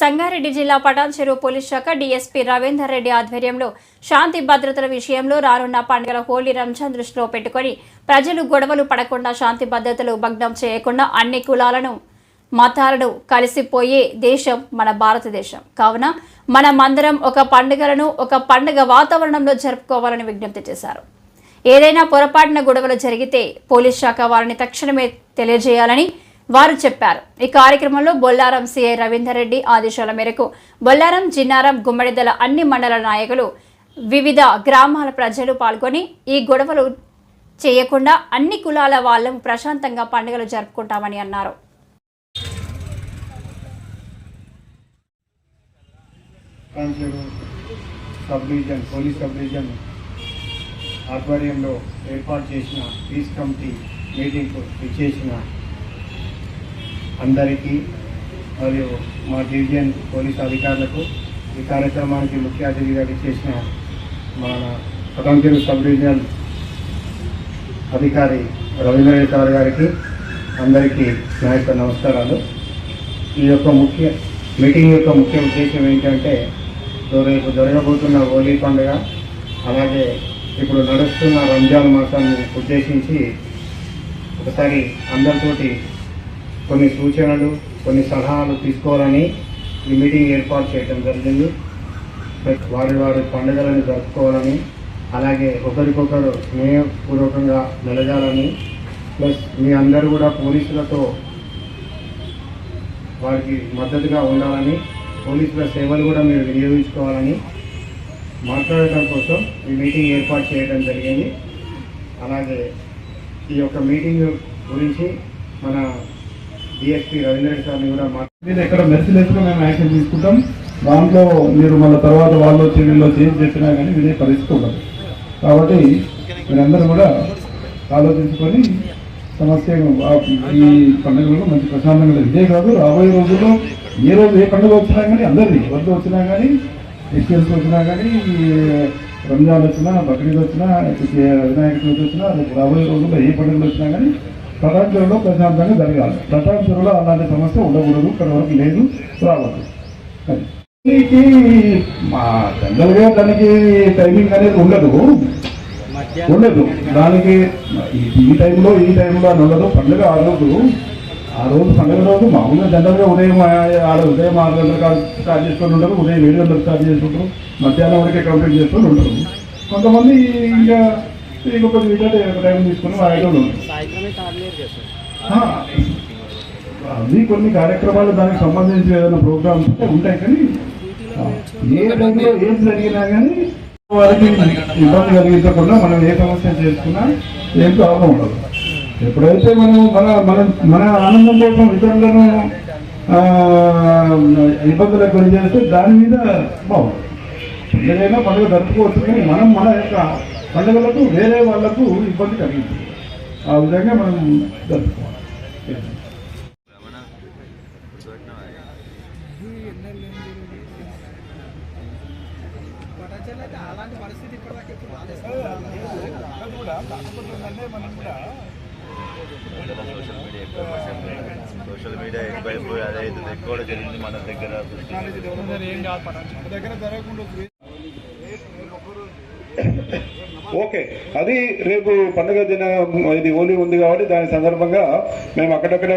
సంగారెడ్డి జిల్లా పటాన్ చెరువు పోలీస్ శాఖ డీఎస్పీ రవీందర్ రెడ్డి ఆధ్వర్యంలో శాంతి భద్రతల విషయంలో రానున్న పండుగల హోలీ రంజాన్ దృష్టిలో పెట్టుకొని ప్రజలు గొడవలు పడకుండా శాంతి భద్రతలు భగ్నం చేయకుండా అన్ని కులాలను మతాలను కలిసిపోయే దేశం మన భారతదేశం. కావున మనమందరం ఒక పండుగలను ఒక పండుగ వాతావరణంలో జరుపుకోవాలని విజ్ఞప్తి చేశారు. ఏదైనా పొరపాటున గొడవలు జరిగితే పోలీస్ శాఖ వారిని తక్షణమే తెలియజేయాలని వారు చెప్పారు. ఈ కార్యక్రమంలో బొల్లారం సిఐ రవీందర్ రెడ్డి ఆదేశాల మేరకు బొల్లారం జిన్నారం గుమ్మడిదల అన్ని మండల నాయకులు వివిధ గ్రామాల ప్రజలు పాల్గొని ఈ గొడవలు చేయకుండా అన్ని కులాల వాళ్ళం ప్రశాంతంగా పండుగలు జరుపుకుంటామని అన్నారు. Subdivision police subdivision ఆధ్వర్యంలో ఏర్పాటు చేసిన పీస్ కమిటీ మీటింగ్కు ఇచ్చేసిన అందరికీ మరియు మా డివిజన్ పోలీస్ అధికారులకు ఈ కార్యక్రమానికి ముఖ్య అతిథిగా చేసిన మన పతంజలి సబ్ డివిజన్ అధికారి రవీంద్ర రెడ్డి గారికి అందరికీ నా యొక్క నమస్కారాలు. ఈ యొక్క ముఖ్య మీటింగ్ యొక్క ముఖ్య ఉద్దేశం ఏంటంటే రేపు జరగబోతున్న హోలీ పండుగ అలాగే ఇప్పుడు నడుస్తున్న రంజాన్ మాసాన్ని ఉద్దేశించి ఒకసారి అందరితోటి కొన్ని సూచనలు కొన్ని సలహాలు తీసుకోవాలని ఈ మీటింగ్ ఏర్పాటు చేయడం జరిగింది. వారి వారి పండుగలను జరుపుకోవాలని అలాగే ఒకరికొకరు స్నేహపూర్వకంగా మెలగాలని ప్లస్ మీ అందరూ కూడా పోలీసులతో వారికి మద్దతుగా ఉండాలని పోలీసుల సేవలు కూడా మీరు వినియోగించుకోవాలని మాట్లాడటం కోసం ఈ మీటింగ్ ఏర్పాటు చేయడం జరిగింది. అలాగే ఈ యొక్క మీటింగ్ గురించి మన డిఎస్పీ రవీంద్ర స్వామి కూడా మాట్లాడారు మీద ఎక్కడ మెర్సిలెస్గా మేము యాక్షన్ తీసుకుంటాం. దాంట్లో మీరు మళ్ళీ తర్వాత వాళ్ళు వచ్చి వీళ్ళు వచ్చి ఏం చెప్పినా కానీ వినే పరిస్థితి ఉండదు. కాబట్టి మీరందరూ కూడా ఆలోచించుకొని సమస్య ఈ పండుగలు మంచి ప్రశాంతంగా ఇదే కాదు రాబోయే రోజుల్లో ఏ రోజు ఏ పండుగ వచ్చినా కానీ అందరిది వద్దు వచ్చినా కానీ క్రిస్టియన్స్ వచ్చినా కానీ రంజాన్ వచ్చినా బక్రీద్ వచ్చినా వినాయక చవితి వచ్చినా రాబోయే రోజుల్లో ఏ పండుగలు వచ్చినా కానీ ప్రపంచంలో ప్రశాంతంగా జరగాలి. ప్రపంచంలో అలాంటి సమస్య ఉండకూడదు ఇక్కడ వరకు లేదు రావద్దు. దీనికి మా జనరల్గా దానికి టైమింగ్ అనేది ఉండదు. ఉండదు. దానికి ఈ- టైంలో ఈ టైంలో అని ఉండదు. పండుగ ఆ రోజు. ఆ రోజు పండుగ రోజు మామూలుగా జనరల్గా ఉదయం ఆడ ఉదయం ఆరు గంటలకు స్టార్ట్ చేసుకొని ఉంటారు. ఉదయం ఏడు గంటలకు స్టార్ట్ చేసుకుంటారు. మధ్యాహ్నం వరకే కంప్లీట్ చేసుకొని ఉంటారు. కొంతమంది ఇంకా ఇంకొక టైం తీసుకొని వాయిదాలు అవి కొన్ని కార్యక్రమాలు దానికి సంబంధించి ఏదైనా ప్రోగ్రామ్స్ ఉంటే ఉంటాయి కానీ ఏ టైంలో ఏం జరిగినా కానీ వారికి ఇబ్బంది కలిగించకుండా మనం ఏ సమస్య చేసుకున్నా ఏం ప్రాబ్లం ఉండదు. ఎప్పుడైతే మనం మన మన మన ఆనందం కోసం ఇతరులను ఇబ్బందులకు గురి చేస్తే దాని మీద బాగుంటుంది. ఏదైనా పండుగ జరుపుకోవచ్చు కానీ మనం మన యొక్క పండుగలకు వేరే వాళ్ళకు ఇబ్బంది కలిగించదు ఆ విధంగా మనం జరుపుకోవాలి సోషల్ మీడియా ఎక్కువైపోయి అదే ఎక్కువ కూడా జరిగింది మన దగ్గర ఓకే. అది రేపు పండుగ దిన ఇది హోలీ ఉంది కాబట్టి దాని సందర్భంగా మేము అక్కడక్కడ